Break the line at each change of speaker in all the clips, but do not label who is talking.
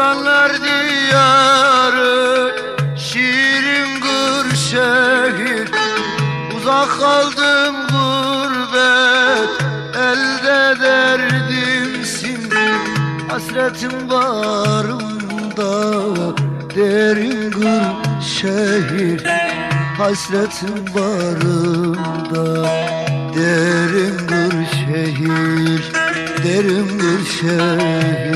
Ozanlar diyarı Şirin gır şehir. Uzak kaldım gurbet Elde derdimsin Hasretim bağrımda Derin gır şehir. Hasretim bağrımda Derin gır şehir. Derin gır şehir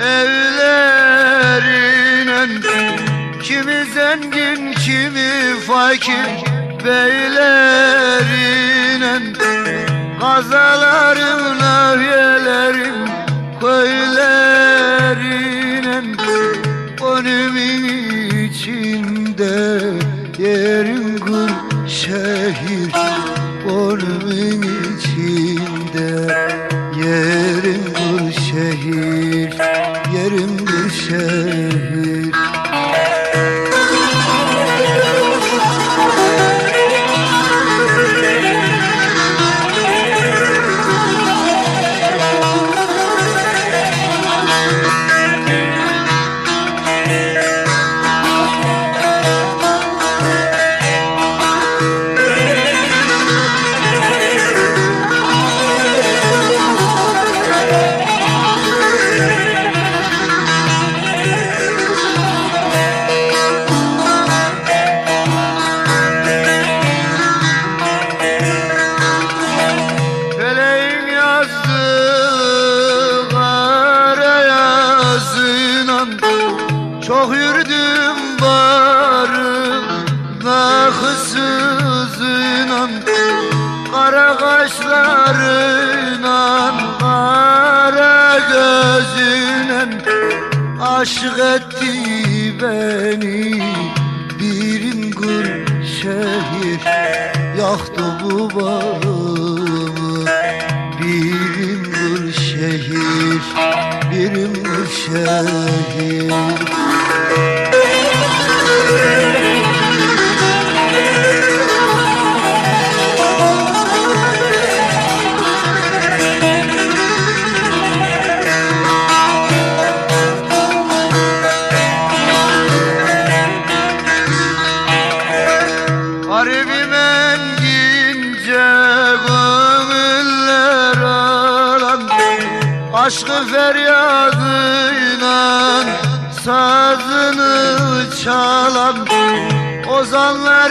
evlerinin Kimi zengin kimi fakir. Beylerinin Gazalarım nahiyelerim köylerinin Önümün içinde yerim gül şehir. Önümün içinde yerim gül şehir Yerim gül şehir Çok yürüdüm barım nakısızınan Kara kaşlarıyla kara gözünen Aşık etti beni bir gül şehir. Yaktı bu bağımı Birim gül şehir. Birim şehir Aşkı feryadıyla sazını çalan Ozanlar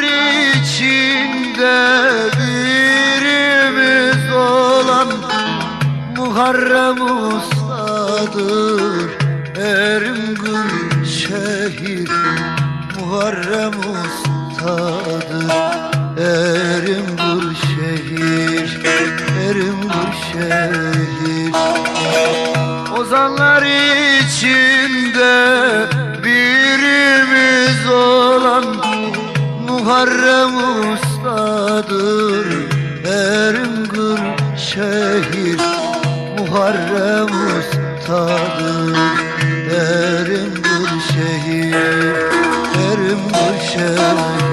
içinde birimiz olan Muharrem Usta'dır Erim gül şehir Muharrem Usta'dır Ozanlar içinde birimiz olan Muharrem Usta'dır. Erim gül şehir Muharrem Usta'dır. Erim gül şehir Erim gül şehir